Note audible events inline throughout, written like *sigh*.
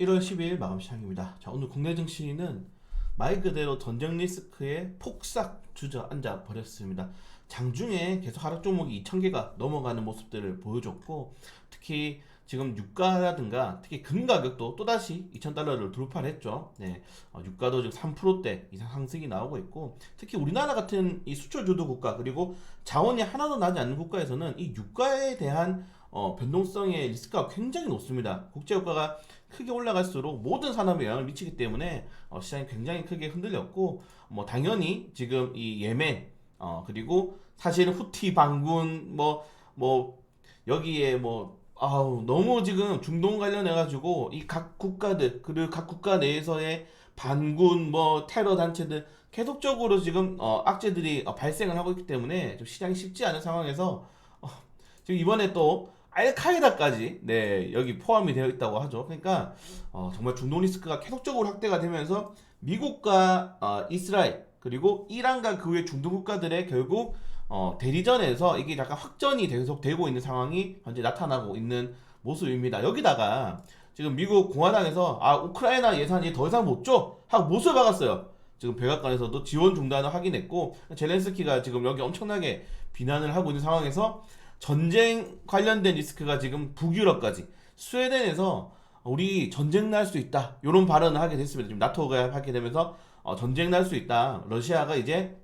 1월 12일 마감 시장입니다. 자, 오늘 국내 증시는 말 그대로 전쟁 리스크에 폭삭 주저앉아 버렸습니다. 장중에 계속 하락 종목이 2,000개가 넘어가는 모습들을 보여줬고, 특히 지금 유가라든가 특히 금 가격도 또다시 2,000달러를 돌파를 했죠. 네, 어, 유가도 지금 3%대 이상 상승이 나오고 있고, 특히 우리나라 같은 이 수출 주도 국가 그리고 자원이 하나도 나지 않는 국가에서는 이 유가에 대한 어, 변동성의 리스크가 굉장히 높습니다. 국제 유가가 크게 올라갈수록 모든 산업에 영향을 미치기 때문에 어, 시장이 굉장히 크게 흔들렸고 뭐 당연히 지금 이 예멘 어, 그리고 사실 후티 반군 뭐뭐 여기에 뭐 아우 너무 지금 중동 관련해 가지고 이 각 국가들 그리고 각 국가 내에서의 반군 뭐 테러 단체들 계속적으로 지금 어, 악재들이 어, 발생을 하고 있기 때문에 좀 시장이 쉽지 않은 상황에서 어, 지금 이번에 또 알카에다까지 네 여기 포함이 되어 있다고 하죠. 그러니까 어, 정말 중동 리스크가 계속적으로 확대가 되면서 미국과 어, 이스라엘 그리고 이란과 그 외 중동 국가들의 결국 어, 대리전에서 이게 약간 확전이 계속 되고 있는 상황이 현재 나타나고 있는 모습입니다. 여기다가 지금 미국 공화당에서 아 우크라이나 예산이 더 이상 못 줘 하고 못을 박았어요. 지금 백악관에서도 지원 중단을 확인했고 젤렌스키가 지금 여기 엄청나게 비난을 하고 있는 상황에서 전쟁 관련된 리스크가 지금 북유럽까지 스웨덴에서 우리 전쟁 날 수 있다 이런 발언을 하게 됐습니다. 지금 나토가 하게 되면서 어, 전쟁 날 수 있다. 러시아가 이제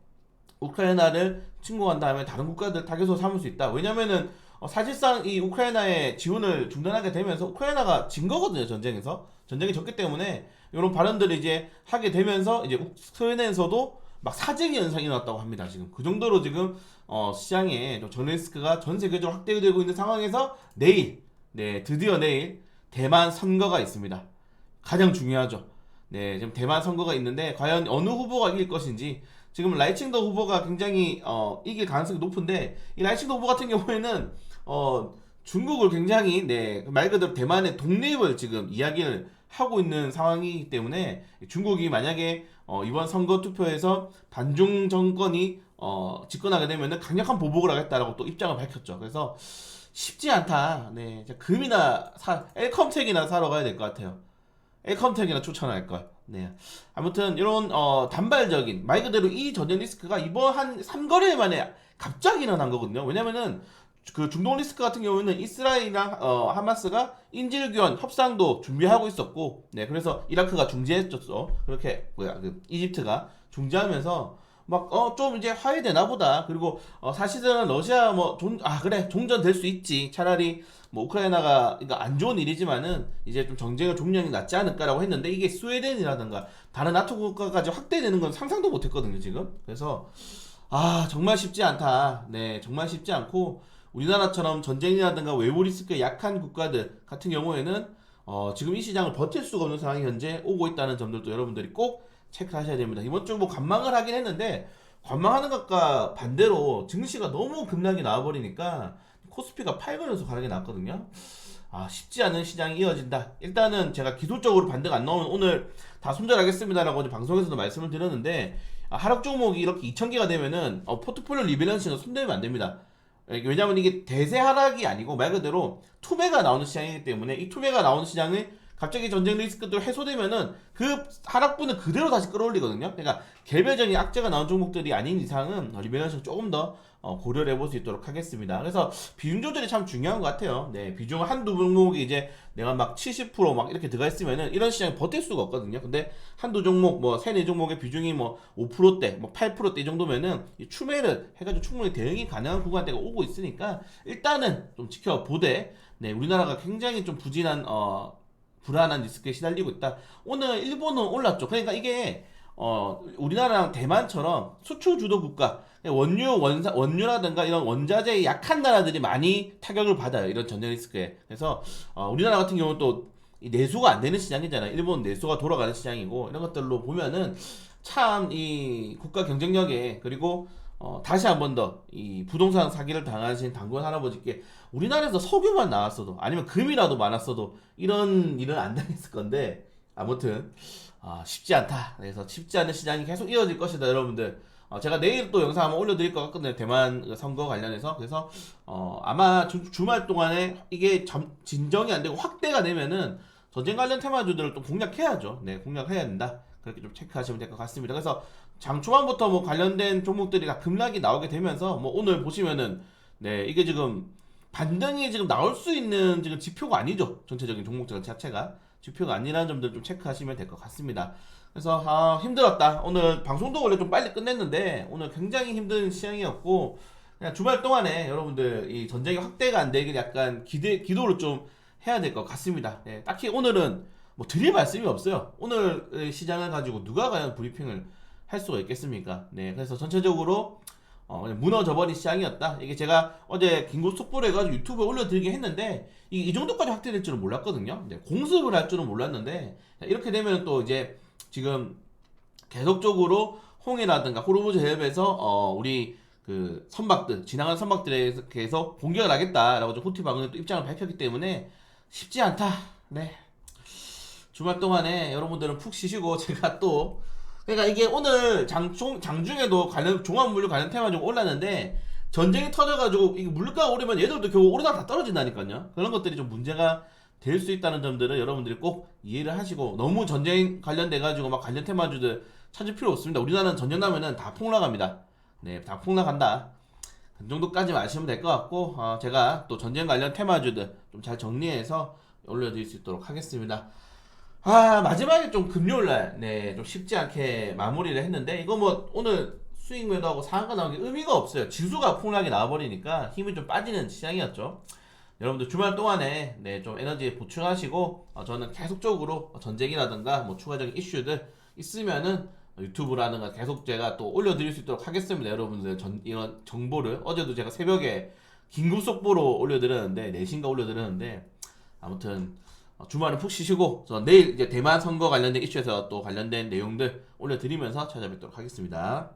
우크라이나를 침공한 다음에 다른 국가들 타겟으로 삼을 수 있다. 왜냐면은 어, 사실상 이 우크라이나의 지원을 중단하게 되면서 우크라이나가 진 거거든요 전쟁에서 전쟁이 졌기 때문에 이런 발언들을 이제 하게 되면서 이제 우- 스웨덴에서도 막 사재기 현상이 일어났다고 합니다 지금. 그 정도로 지금 어, 시장에 좀 전리스크가 전 세계적으로 확대되고 있는 상황에서 내일 네 드디어 내일 대만 선거가 있습니다. 가장 중요하죠. 네 지금 대만 선거가 있는데 과연 어느 후보가 이길 것인지. 지금 라이칭더 후보가 굉장히 어, 이길 가능성이 높은데 이 라이칭더 후보 같은 경우에는 어, 중국을 굉장히 네, 말 그대로 대만의 독립을 지금 이야기를 하고 있는 상황이기 때문에 중국이 만약에 어, 이번 선거 투표에서 반중 정권이 어, 집권하게 되면은 강력한 보복을 하겠다라고 또 입장을 밝혔죠. 그래서 쉽지 않다. 네, 금이나 사, 엘컴텍이나 사러 가야 될 것 같아요. 엘컴텍이나 추천할 걸. 네. 아무튼 이런 어, 단발적인 말 그대로 이 전쟁 리스크가 이번 한 3거래일 만에 갑자기 일어난 거거든요. 왜냐면은 그 중동 리스크 같은 경우에는 이스라엘이랑 어, 하마스가 인질 교환 협상도 준비하고 있었고, 네 그래서 이라크가 중재했었어. 그렇게 뭐야 그 이집트가 중재하면서 막 어 좀 이제 화해되나 보다. 그리고 어, 사실은 러시아 뭐존아 그래 종전 될 수 있지. 차라리 뭐 우크라이나가 이거 안 좋은 일이지만은 이제 좀 정쟁의 종량이 낫지 않을까라고 했는데 이게 스웨덴이라든가 다른 나토 국가까지 확대되는 건 상상도 못했거든요 지금. 그래서 아 정말 쉽지 않다. 네 정말 쉽지 않고 우리나라처럼 전쟁이라든가 외부 리스크에 약한 국가들 같은 경우에는 어, 지금 이 시장을 버틸 수가 없는 상황이 현재 오고 있다는 점들도 여러분들이 꼭 체크하셔야 됩니다. 이번 주 뭐 관망을 하긴 했는데 관망하는 것과 반대로 증시가 너무 급락이 나와버리니까 코스피가 8건 연속 하락이 났거든요. 아 쉽지 않은 시장이 이어진다. 일단은 제가 기술적으로 반대가 안 나오면 오늘 다 손절하겠습니다라고 이제 방송에서도 말씀을 드렸는데 아, 하락 종목이 이렇게 2,000개가 되면은 어, 포트폴리오 리밸런스는 손대면 안 됩니다. 왜냐면 이게 대세 하락이 아니고 말 그대로 투매가 나오는 시장이기 때문에 이 투매가 나오는 시장을 갑자기 전쟁 리스크도 해소되면은 그 하락분을 그대로 다시 끌어올리거든요. 그러니까 개별적인 악재가 나온 종목들이 아닌 이상은 리밸런스 조금 더 어, 고려를 해볼 수 있도록 하겠습니다. 그래서 비중 조절이 참 중요한 것 같아요. 네, 비중 한두 종목이 이제 내가 막 70%막 이렇게 들어가 있으면은 이런 시장에 버틸 수가 없거든요. 근데 한두 종목 뭐 세네 종목의 비중이 뭐 5%대, 뭐 8%대 이 정도면은 이 추매를 해가지고 충분히 대응이 가능한 구간대가 오고 있으니까 일단은 좀 지켜보되 네, 우리나라가 굉장히 좀 부진한 어 불안한 리스크에 시달리고 있다. 오늘 일본은 올랐죠. 그러니까 이게 어 우리나라랑 대만처럼 수출 주도 국가 원유 원사 원유라든가 이런 원자재의 약한 나라들이 많이 타격을 받아요. 이런 전쟁 리스크에. 그래서 어, 우리나라 같은 경우는 또이 내수가 안 되는 시장이잖아요. 일본 내수가 돌아가는 시장이고 이런 것들로 보면은 참 이 국가 경쟁력에 그리고 어, 다시 한 번 더 이 부동산 사기를 당하신 당군 할아버지께 우리나라에서 석유만 나왔어도 아니면 금이라도 많았어도 이런 일은 안 당했을 건데 아무튼 아, 쉽지 않다. 그래서 쉽지 않은 시장이 계속 이어질 것이다, 여러분들. 어, 제가 내일 또 영상 한번 올려드릴 것 같거든요. 대만 그 선거 관련해서. 그래서 어, 아마 주, 주말 동안에 이게 점- 진정이 안 되고 확대가 되면은 전쟁 관련 테마주들을 또 공략해야죠. 네, 공략해야 된다. 그렇게 좀 체크하시면 될 것 같습니다. 그래서 장 초반부터 뭐 관련된 종목들이 다 급락이 나오게 되면서 뭐 오늘 보시면은 네, 이게 지금 반등이 지금 나올 수 있는 지금 지표가 아니죠. 전체적인 종목들 자체가 지표가 아니라는 점들 좀 체크하시면 될 것 같습니다. 그래서 아, 힘들었다. 오늘 방송도 원래 좀 빨리 끝냈는데 오늘 굉장히 힘든 시장이었고 그냥 주말 동안에 여러분들 이 전쟁이 확대가 안 되길 약간 기대 기도를 좀 해야 될 것 같습니다. 네, 딱히 오늘은 뭐 드릴 말씀이 없어요. 오늘 시장을 가지고 누가 과연 브리핑을 할 수가 있겠습니까? 네, 그래서 전체적으로 어, 그냥 무너져버린 시장이었다. 이게 제가 어제 긴급 속보를 해가지고 유튜브에 올려드리긴 했는데 이, 이 정도까지 확대될 줄은 몰랐거든요. 네, 공습을 할 줄은 몰랐는데 자, 이렇게 되면 또 이제 지금 계속적으로 홍해라든가 호르무즈 해협에서 어, 우리 그 선박들 지나가는 선박들에 계속 공격을 하겠다라고 좀 후티 방은 또 입장을 밝혔기 때문에 쉽지 않다. 네. 주말 동안에 여러분들은 푹 쉬시고 *laughs* 제가 또 그러니까 이게 오늘 장, 종, 장중에도 관련 종합물류 관련 테마 좀 올랐는데 전쟁이 터져가지고 이게 물가가 오르면 얘들도 결국 오르다가 다 떨어진다니까요. 그런 것들이 좀 문제가 될 수 있다는 점들을 여러분들이 꼭 이해를 하시고 너무 전쟁 관련돼 가지고 막 관련 테마주들 찾을 필요 없습니다. 우리나라는 전쟁 나면은 다 폭락합니다. 네, 다 폭락한다. 그 정도까지 아시면 될 것 같고 어, 제가 또 전쟁 관련 테마주들 좀 잘 정리해서 올려드릴 수 있도록 하겠습니다. 아 마지막에 좀 금요일날 네좀 쉽지 않게 마무리를 했는데 이거 뭐 오늘 수익 매도하고 상한가 나온 게 의미가 없어요. 지수가 폭락이 나와버리니까 힘이 좀 빠지는 시장이었죠. 여러분들 주말 동안에 네, 좀 에너지 보충하시고 어, 저는 계속적으로 전쟁이라든가 뭐 추가적인 이슈들 있으면은 유튜브라든가 계속 제가 또 올려드릴 수 있도록 하겠습니다. 여러분들 전, 이런 정보를 어제도 제가 새벽에 긴급 속보로 올려드렸는데 4시인가 올려드렸는데 아무튼 어, 주말은 푹 쉬시고 저 내일 이제 대만 선거 관련된 이슈에서 또 관련된 내용들 올려드리면서 찾아뵙도록 하겠습니다.